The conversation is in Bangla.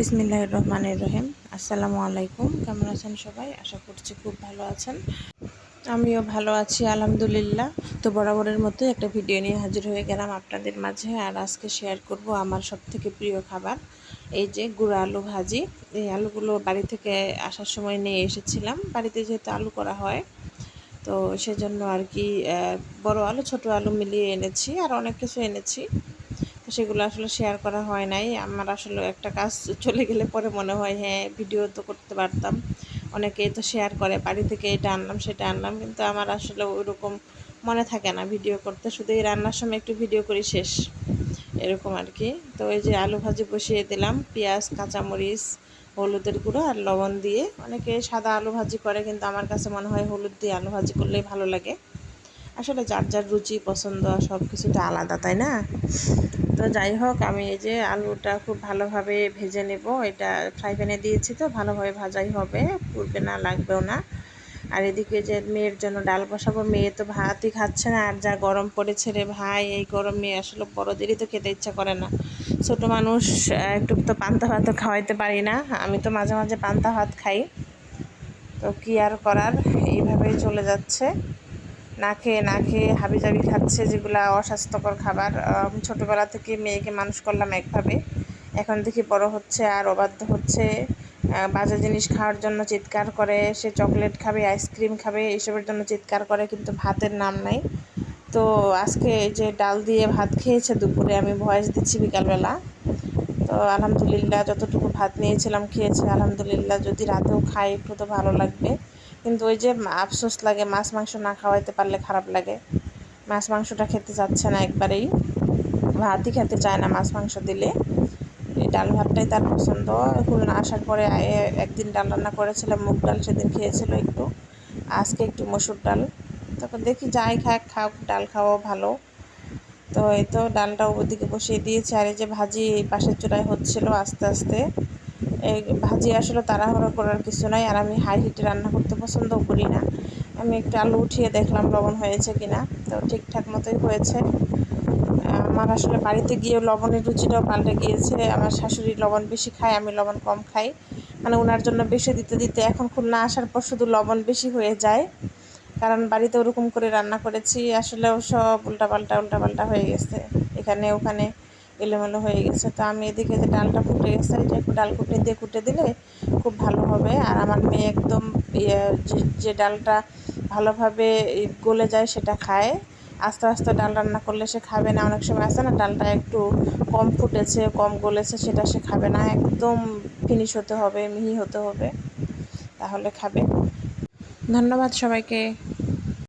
বিসমিল্লাহ রহমানের রহিম। আসসালামু আলাইকুম। কেমন আছেন সবাই? আশা করছি খুব ভালো আছেন। আমিও ভালো আছি, আলহামদুলিল্লাহ। তো বরাবরের মতো একটা ভিডিও নিয়ে হাজির হয়ে গেলাম আপনাদের মাঝে আর আজকে শেয়ার করব আমার সব থেকে প্রিয় খাবার, এই যে গুঁড়া আলু ভাজি। এই আলুগুলো বাড়ি থেকে আসার সময় নিয়ে এসেছিলাম। বাড়িতে যেহেতু আলু করা হয়, তো সেজন্য আর কি বড় আলু, ছোট আলু মিলিয়ে এনেছি আর অনেক কিছু এনেছি। সেগুলো আসলে শেয়ার করা হয় নাই। আমার আসলে একটা কাজ চলে গেলে পরে মনে হয় হ্যাঁ ভিডিও তো করতে পারতাম। অনেকেই তো শেয়ার করে, বাড়ি থেকে এটা আনলাম, সেটা আনলাম, কিন্তু আমার আসলে ওইরকম মনে থাকে না ভিডিও করতে। শুধু এই রান্নার সময় একটু ভিডিও করি, শেষ। এরকম আর কি। তো ওই যে আলু ভাজি বসিয়ে দিলাম, পেঁয়াজ, কাঁচামরিচ, হলুদের গুঁড়ো আর লবণ দিয়ে। অনেকে সাদা আলু ভাজি করে, কিন্তু আমার কাছে মনে হয় হলুদ দিয়ে আলু ভাজি করলেই ভালো লাগে। আসলে যার যার রুচি, পছন্দ সব কিছুটা আলাদা, তাই না? তো যাই হোক, আমি এই যে আলুটা খুব ভালোভাবে ভেজে নেব। এটা ফ্রাই প্যানে দিয়েছি তো, ভালোভাবে ভাজাই হবে, পুড়বে না, লাগবেও না। আর এদিকে যে মেয়ের জন্য ডাল বসাবো, মেয়ে তো ভাতই খাচ্ছে না, আর যা গরম পড়েছে রে ভাই, এই গরম মেয়ে আসলে বড়দেরই তো খেতে ইচ্ছা করে না। ছোট মানুষ একটু তো পান্তা ভাতও খাওয়াইতে পারি না, আমি তো মাঝে মাঝে পান্তা ভাত খাই। তো কি আর করার, এইভাবেই চলে যাচ্ছে। না খেয়ে না খেয়ে হাবিজাবি খাচ্ছে যেগুলো অস্বাস্থ্যকর খাবার। ছোটোবেলা থেকে মেয়েকে মানুষ করলাম একভাবে। এখন দেখি বড় হচ্ছে আর অবাধ্য হচ্ছে। বাজে জিনিস খাওয়ার জন্য চিৎকার করে। সে চকলেট খাবে, আইসক্রিম খাবে এইসবের জন্য চিৎকার করে, কিন্তু ভাতের নাম নাই। তো আজকে যে ডাল দিয়ে ভাত খেয়েছে দুপুরে, আমি ভয়েস দিচ্ছি বিকালবেলা। তো আলহামদুলিল্লাহ, যতটুকু ভাত নিয়েছিলাম খেয়েছে। আলহামদুলিল্লাহ, যদি রাতেও খাই, একটু তো ভালো লাগবে। কিন্তু ওই যে আফসোস লাগে, মাছ, মাংস না খাওয়াইতে পারলে খারাপ লাগে। মাছ, মাংসটা খেতে চাচ্ছে না একবারেই। ভাতই খেতে চায় না মাছ, মাংস দিলে। এই ডাল ভাতটাই তার পছন্দ। খুলনা আসার পরে একদিন ডাল রান্না করেছিলাম, মুগ ডাল সেদিন খেয়েছিল একটু। আজকে একটু মসুর ডাল। তখন দেখি যাই খাক, খাও, ডাল খাওয়াও ভালো। তো এই তো ডালটা ওদিকে বসিয়ে দিয়েছি। আর এই যে ভাজি পাশের চূড়ায় হচ্ছিল আস্তে আস্তে। ভাজি আসলে তাড়াহুড়ো করার কিছু নাই, আর আমি হাই হিটে রান্না করতে পছন্দও করি না। আমি একটু আলু উঠিয়ে দেখলাম লবণ হয়েছে কিনা, তো ঠিকঠাক মতোই হয়েছে। আমার আসলে বাড়িতে গিয়েও লবণের রুচিটাও পাল্টে গিয়েছে। আমার শাশুড়ি লবণ বেশি খায়, আমি লবণ কম খাই। মানে ওনার জন্য বেশি দিতে দিতে এখন খুলনা আসার পর শুধু লবণ বেশি হয়ে যায়। কারণ বাড়িতে ওরকম করে রান্না করেছি, আসলেও সব উল্টাপাল্টা উল্টাপাল্টা হয়ে গেছে। এখানে, ওখানে। এলোমেলো হয়ে গেছে। তো আমি এদিকে যে ডালটা ফুটে গেছে এটা একটু ডাল কুটে দিয়ে কুটে দিলে খুব ভালো হবে। আর আমার মেয়ে একদম ইয়ে, যে ডালটা ভালোভাবে গলে যায় সেটা খায়। আস্তে আস্তে ডাল রান্না করলে সে খাবে না। অনেক সময় আছে না ডালটা একটু কম ফুটেছে কম গলেছে সেটা সে খাবে না। একদম ফিনিশ হতে হবে মিহি হতে হবে তাহলে খাবে। ধন্যবাদ সবাইকে।